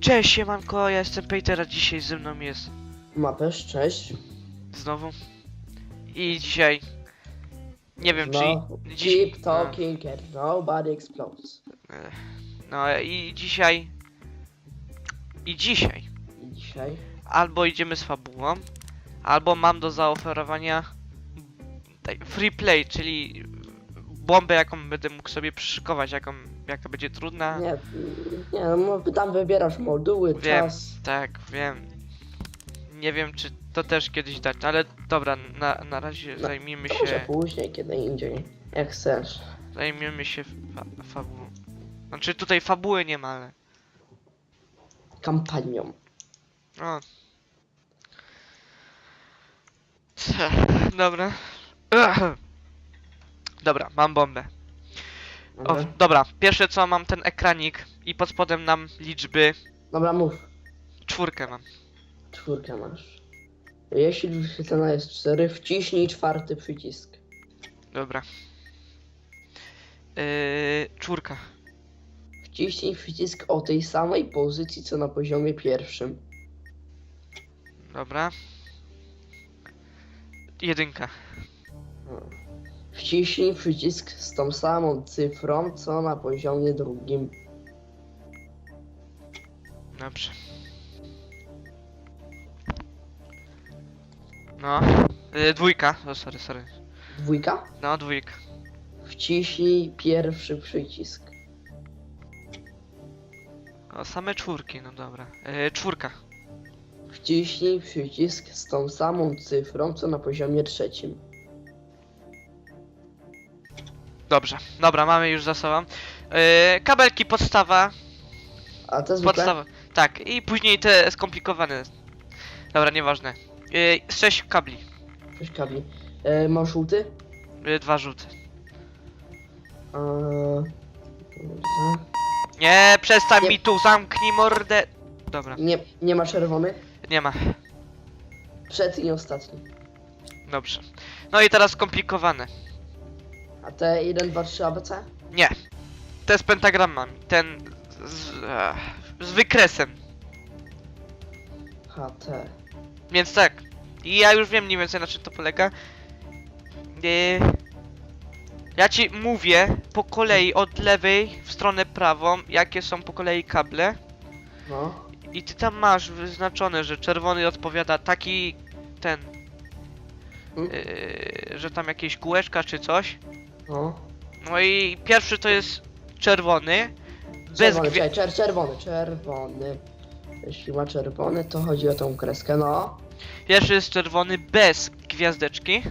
Cześć, siemanko, ja jestem Peter, a dzisiaj ze mną jest Mapesz, cześć. znowu. I dzisiaj... Nie wiem, No, czy... Dziś... keep talking and nobody explodes. No, i dzisiaj... I dzisiaj I dzisiaj albo idziemy z fabułą, albo mam do zaoferowania tak, free play, czyli bombę, jaką będę mógł sobie przyszykować, jaką, jaka będzie trudna. Nie, nie, no tam wybierasz moduły, Wiem. czas. Tak, wiem. Nie wiem, czy to też kiedyś dać, ale dobra, na, na razie No, zajmijmy To może się, później, kiedy indziej. Jak chcesz. zajmiemy się fa fabułą. Znaczy tutaj fabuły nie ma, ale... Kampanią. O. Dobra. Dobra, mam bombę. O, Dobra, dobra, pierwsze co mam ten ekranik i pod spodem nam liczby. Dobra mów. Czwórkę mam. Czwórkę masz. Jeśli wyświetlona jest 4, wciśnij czwarty przycisk. Dobra. Yy, czwórka. Wciśnij przycisk o tej samej pozycji, co na poziomie pierwszym. Dobra. Jedynka. Wciśnij przycisk z tą samą cyfrą, co na poziomie drugim. Dobrze. No. Yy, dwójka. O, sorry, sorry. Dwójka? No, dwójka. Wciśnij pierwszy przycisk. O, same czwórki, no dobra. Yy, czwórka. Wciśnij przycisk z tą samą cyfrą, co na poziomie trzecim. Dobrze. Dobra, mamy już za sobą. Yy, kabelki podstawa. A to zwykle? Podstawa. Tak, i później te skomplikowane. Dobra, nieważne. Yy, sześć kabli. Sześć kabli. E, masz żółty? Yy, dwa rzuty. Eee, dobra. Nie, przestań Nie. mi tu, zamknij mordę. Dobra, nie, nie ma czerwony? nie ma. Przedni i ostatni. Dobrze. No i teraz skomplikowane. A te 1, 2, 3 ABC? Nie. Te z pentagramami. Ten z, ech, z wykresem. HT. Więc tak. I ja już wiem mniej więcej na czym to polega. Yy, ja ci mówię po kolei od lewej w stronę prawą, jakie są po kolei kable. No. I ty tam masz wyznaczone, że czerwony odpowiada taki ten. Mm. Yy, że tam jakieś kółeczka czy coś. No. No i pierwszy to jest czerwony. Bez Czerwony, gwie... czer, czer, czerwony, czerwony. Jeśli ma czerwony, to chodzi o tą kreskę, no. Pierwszy jest czerwony bez gwiazdeczki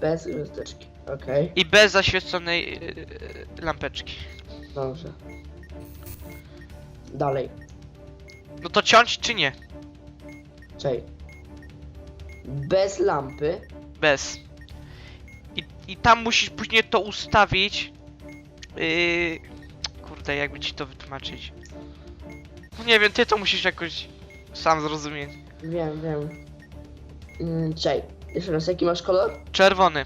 Bez gwiazdeczki. Okej, i bez zaświeconej yy, lampeczki. dobrze. Dalej. No to ciąć czy nie? Czej. Bez lampy. Bez. I, tam musisz później to ustawić. Yy... Kurde, jakby ci to wytłumaczyć. No nie wiem, ty to musisz jakoś sam zrozumieć. Wiem, wiem. Mm, czej. Jeszcze raz, jaki masz kolor? Czerwony.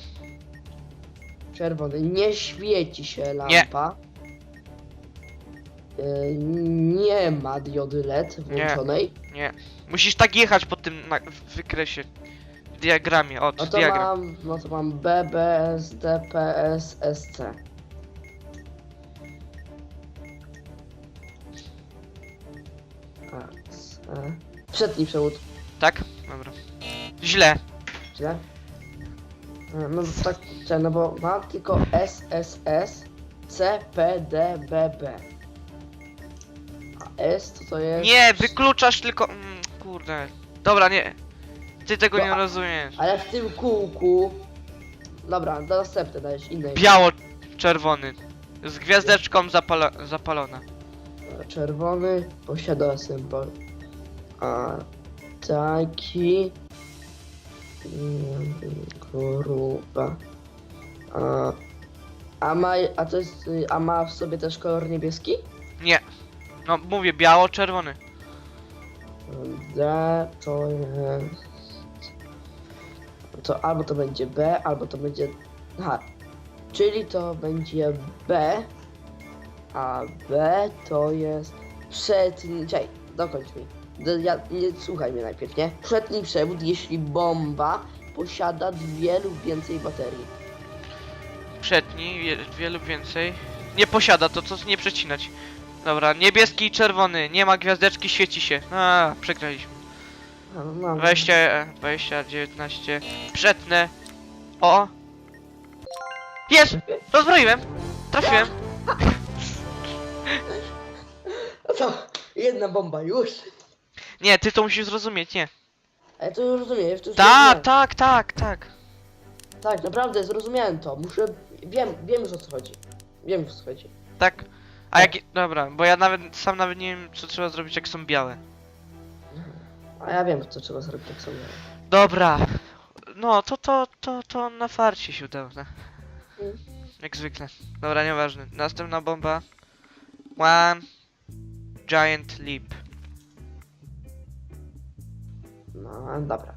Czerwony. Nie świeci się lampa. Y, nie ma diody LED włączonej. Nie. Musisz tak jechać po tym na, wykresie. Diagramie, od No to diagram. mam, no to mam BBS, DPS, SC. A, C. Przedni przewód, Tak? Dobra. Źle. źle? E, No to tak, czekaj, no bo mam tylko SSS, CPDBB. A S to to jest... Nie, wykluczasz tylko. Mm, kurde. Dobra, nie. Ty tego No, nie a- rozumiesz. Ale w tym kółku... Dobra, do następne dajesz innej. Biało-czerwony. Z gwiazdeczką zapalo zapalona. Czerwony posiada symbol. A taki. mm, Gruba. A, a ma. A to jest. y, A ma w sobie też kolor niebieski? Nie. No mówię, biało-czerwony. D to jest. To albo to będzie B, albo to będzie. Aha. Czyli to będzie B. A B to jest Przetnij, czekaj, dokończ mi. Ja, nie, słuchaj mnie najpierw, nie? Przetnij przewód, jeśli bomba posiada dwie lub więcej baterii. Przedni, wie- dwie lub więcej. Nie posiada, to co nie przecinać. Dobra, niebieski i czerwony, nie ma gwiazdeczki, świeci się. A, przegraliśmy. A, no, no. 20, e, 20, 19. Przetnę. O! Jest! Rozbroiłem! Trafiłem! No co? Jedna bomba, już. Nie, ty to musisz zrozumieć, nie. Ale to już rozumiem, to już Tak, zrozumiałem. tak, tak, tak. Tak, naprawdę, zrozumiałem to. Muszę, wiem, wiem już o co chodzi. Wiem już o co chodzi. Tak. A Tak. jak. Dobra, bo ja nawet sam nawet nie wiem co trzeba zrobić jak są białe. A ja wiem, co trzeba zrobić, jak sobie. Dobra. No, to to to to na farcie się udało, ne? Mm. Jak zwykle. Dobra, nieważne. Następna bomba. One giant leap. No, dobra.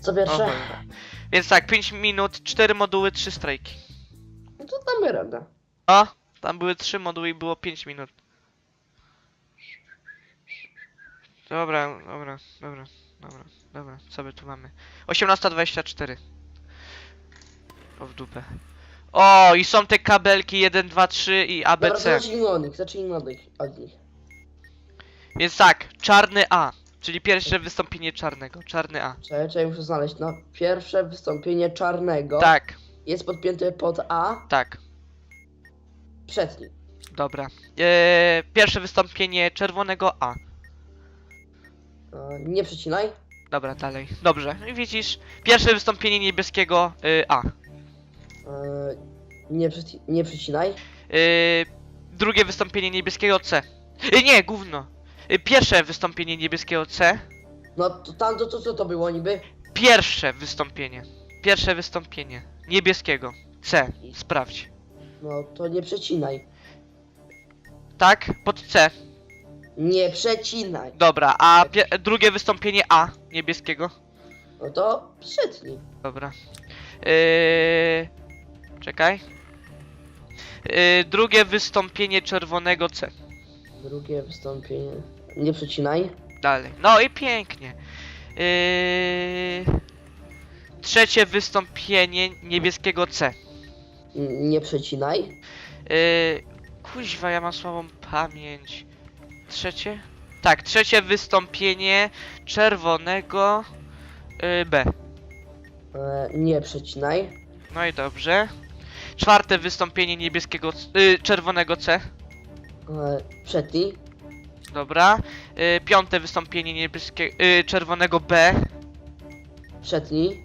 Co pierwsze? cholera. Więc tak, 5 minut, 4 moduły, 3 strajki. No to damy radę. O! Tam były 3 moduły i było 5 minut. Dobra, dobra, dobra, dobra, dobra, co my tu mamy? 18.24. O w dupę. O, i są te kabelki 1, 2, 3 i Dobra, to ABC. zacznijmy od nich, zacznijmy od nich. Od nich. Więc tak, czarny A, czyli pierwsze wystąpienie czarnego, czarny A. Czekaj, czekaj, muszę znaleźć. No, pierwsze wystąpienie czarnego Tak, jest podpięte pod A, tak, przetnij. dobra. Eee, pierwsze wystąpienie czerwonego A. E, nie przecinaj. Dobra, dalej. Dobrze. No i widzisz, pierwsze wystąpienie niebieskiego y, A. E, nie, przeci- nie przecinaj. Y, drugie wystąpienie niebieskiego C. Y, nie, gówno. Y, pierwsze wystąpienie niebieskiego C. No to tam to, to co to było niby? Pierwsze wystąpienie. Pierwsze wystąpienie niebieskiego C. Sprawdź. No to nie przecinaj. Tak? Pod C. Nie przecinaj. Dobra, a pie- drugie wystąpienie A niebieskiego. No to przetnij. Dobra. Yy... Czekaj. Yy, drugie wystąpienie czerwonego C. Drugie wystąpienie. Nie przecinaj. Dalej. No i pięknie. Yy... Trzecie wystąpienie niebieskiego C. N- Nie przecinaj. Yy... Kuźwa, ja mam słabą pamięć. Trzecie? Tak, trzecie wystąpienie czerwonego yy, B. E, nie przecinaj. No i dobrze. Czwarte wystąpienie niebieskiego, c- yy, czerwonego C. E, przetnij. Dobra. Yy, piąte wystąpienie niebieskiego, czerwonego B. Przetnij.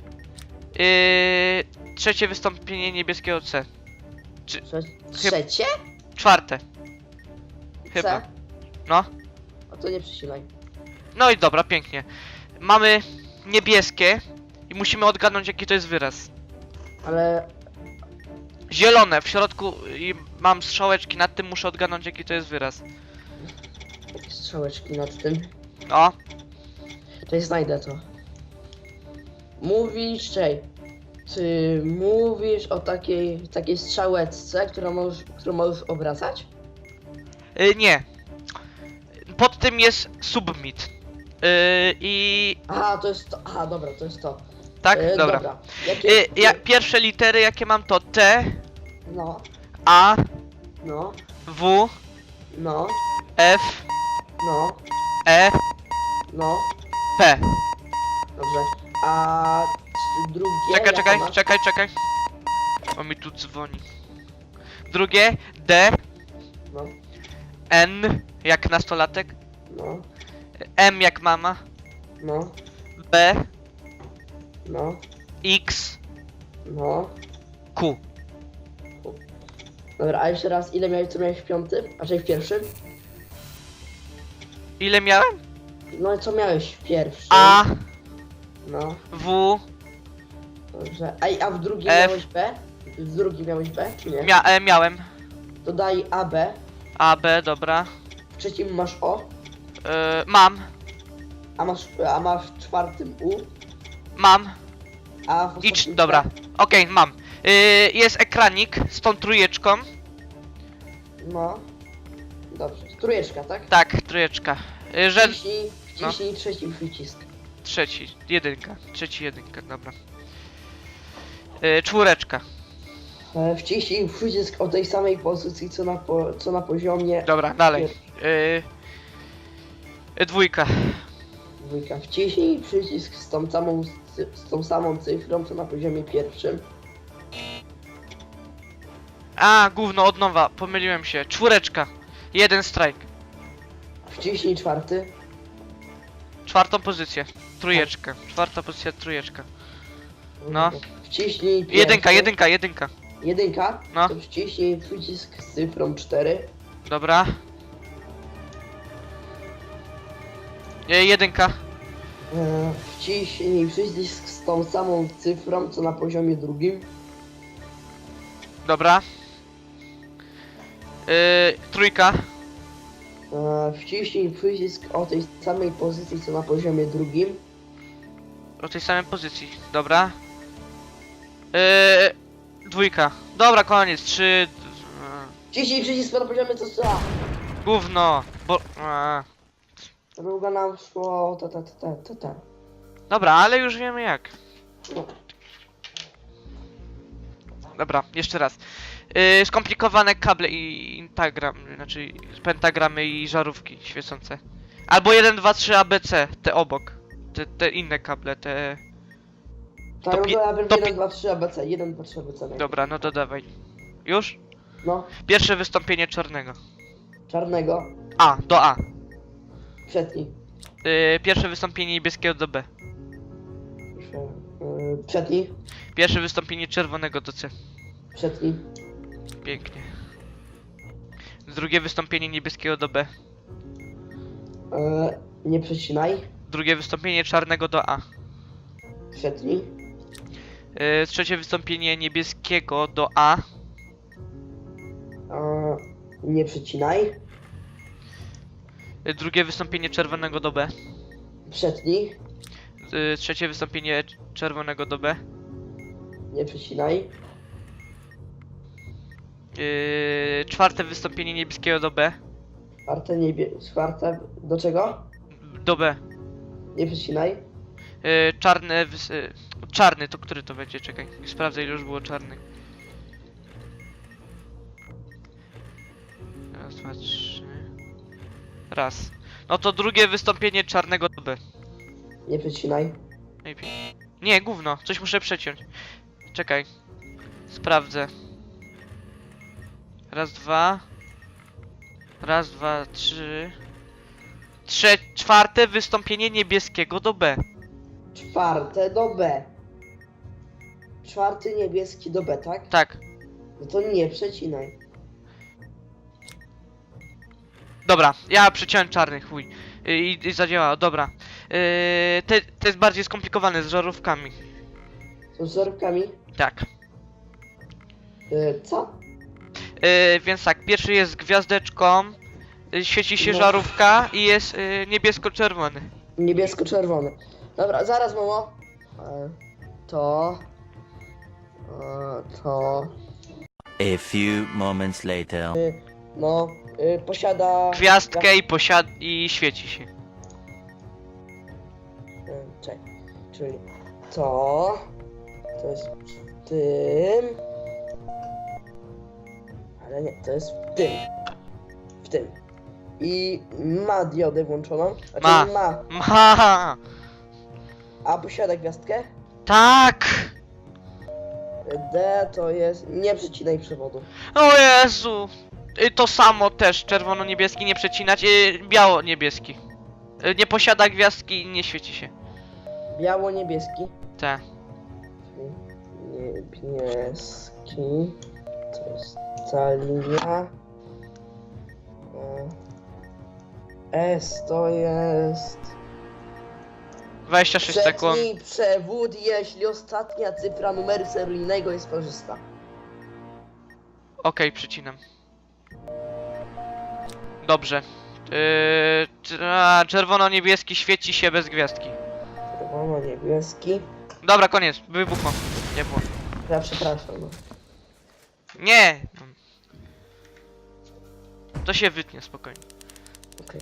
Yy, trzecie wystąpienie niebieskiego C. Prze trzecie? Czwarte. Chyba. C. No. A to nie przecinaj. No i dobra, pięknie. Mamy niebieskie i musimy odgadnąć jaki to jest wyraz. Ale Zielone w środku i mam strzałeczki nad tym, muszę odgadnąć jaki to jest wyraz. strzałeczki nad tym. O, Tutaj znajdę to. Mówisz, czej. Czy mówisz o takiej, takiej strzałeczce, którą możesz, którą możesz obracać? yy, nie. Pod tym jest submit. Yy, I Aha, to jest to. Aha, dobra, to jest to. tak, E, dobra. Jakie, Yy, ja, pierwsze litery jakie mam to T, No, A, no, W, no, F, no, E, no. P. Dobrze. A c- drugie. Czekaj, jakie czekaj, masz? czekaj, czekaj. O mi tu dzwoni. Drugie D, No, N jak nastolatek, no, M jak mama, no, B, no, X, no. Q. Dobra, a jeszcze raz, ile miałeś, co miałeś w piątym? A czyli w pierwszym? Ile miałem? No, co miałeś w pierwszym? A, No, W, dobrze. A, a w drugim F. miałeś B? W drugim miałeś B, czy nie? mia e, miałem. To daj AB. A, B, dobra. W trzecim masz O. E, mam, A masz, a masz w czwartym U. mam. A w I ostatnim cz- dobra, okej, mam. E, jest ekranik z tą trójeczką. No. Dobrze, Trójeczka, tak? Tak, trójeczka. Y, Że... Wciśnij, no. wciśnij trzeci przycisk. Trzeci, jedynka. Trzeci, jedynka, dobra. Y, czwóreczka. E, Wciśnij przycisk o tej samej pozycji, co na, po, co na poziomie Dobra, dalej. Y, y, dwójka. dwójka. Wciśnij przycisk z tą samą, z tą samą cyfrą, co na poziomie pierwszym. A, gówno, od nowa, pomyliłem się. Czwóreczka. Jeden strajk. Wciśnij czwarty. Czwartą pozycję. Trójeczka. Czwarta pozycja, trójeczka. No. Wciśnij pierwszy. Jedynka, jedynka, jedynka. Jedynka? No. To wciśnij przycisk z cyfrą 4. Dobra. Y, jedynka. E, wciśnij przycisk z tą samą cyfrą, co na poziomie drugim. Dobra. Y, trójka. E, wciśnij przycisk o tej samej pozycji, co na poziomie drugim. O tej samej pozycji. Dobra. Yy, dwójka. Dobra, koniec. Trzy. d- Wciśnij przycisk na poziomie co co. Gówno. Bo. A. Druga nam szło, ta ta ta ta ta ta. Dobra, ale już wiemy jak. No. Dobra, jeszcze raz. Yy, skomplikowane kable i pentagram, znaczy pentagramy i żarówki świecące. Albo 1, 2, 3 ABC, te obok. Te, te inne kable, te. To pi- to ja bym to pi- 1, 2, 3 ABC, 1, 2, 3 ABC. najpierw. Dobra, no to dawaj. Już? No, Pierwsze wystąpienie czarnego. czarnego, A, do A. przedni. Yy, pierwsze wystąpienie niebieskiego do B. Yy, przedni, Pierwsze wystąpienie czerwonego do C. przedni. Pięknie. Drugie wystąpienie niebieskiego do B. Yy, nie przecinaj, Drugie wystąpienie czarnego do A. przedni. Yy, trzecie wystąpienie niebieskiego do A. Yy, nie przecinaj, Yy, drugie wystąpienie czerwonego do B. przedni. Yy, trzecie wystąpienie cz- czerwonego do B. Nie przecinaj, Yy, czwarte wystąpienie niebieskiego do B. czwarte, niebie... czwarte, do czego? Do B. Nie przecinaj. Yy, czarne. Wys- czarny to który to będzie? Czekaj. Sprawdzę ile już było czarnych. Raz, dwa, trzy. Raz. No to drugie wystąpienie czarnego do B. Nie. Maybe. Nie, gówno. Coś muszę przeciąć. Czekaj. Sprawdzę. Raz, dwa. Raz, dwa, trzy. Trze czwarte wystąpienie niebieskiego do B. Czwarte do B. Czwarty niebieski do B, tak? Tak. No to nie przecinaj. Dobra, ja przeciąłem czarny, chuj. I, i zadziałało, dobra. Yy, te, te jest bardziej skomplikowane z żarówkami. Z wzorkami. Tak. Yy, co? Yy, więc tak, pierwszy jest gwiazdeczką. y, Świeci się No. żarówka i jest y, niebiesko-czerwony. Niebiesko-czerwony. Dobra, zaraz, mamo. E, to. To. A few moments later. No. Y, posiada. Gwiazdkę i posiad... i świeci się. Y, czekaj. Czyli to. To jest w tym. Ale nie, to jest w tym. W tym. I ma diodę włączoną. Znaczy Ma. ma. Ma. A posiada gwiazdkę? Tak! D to jest. Nie przecinaj przewodu. O Jezu! Y, To samo też, czerwono-niebieski nie przecinać, y, biało-niebieski. Y, Nie posiada gwiazdki i nie świeci się. Biało-niebieski. Te. Niebieski. To jest ta linia. E, S to jest. 26 sekund. Przetnij przewód, jeśli ostatnia cyfra numeru seryjnego jest parzysta. Okej, przycinam. Dobrze. Yy, cz- a, czerwono-niebieski świeci się bez gwiazdki. Czerwono-niebieski. Dobra, koniec. Wybuchło. Nie było. Ja przepraszam. No. Nie! To się wytnie spokojnie. Okej.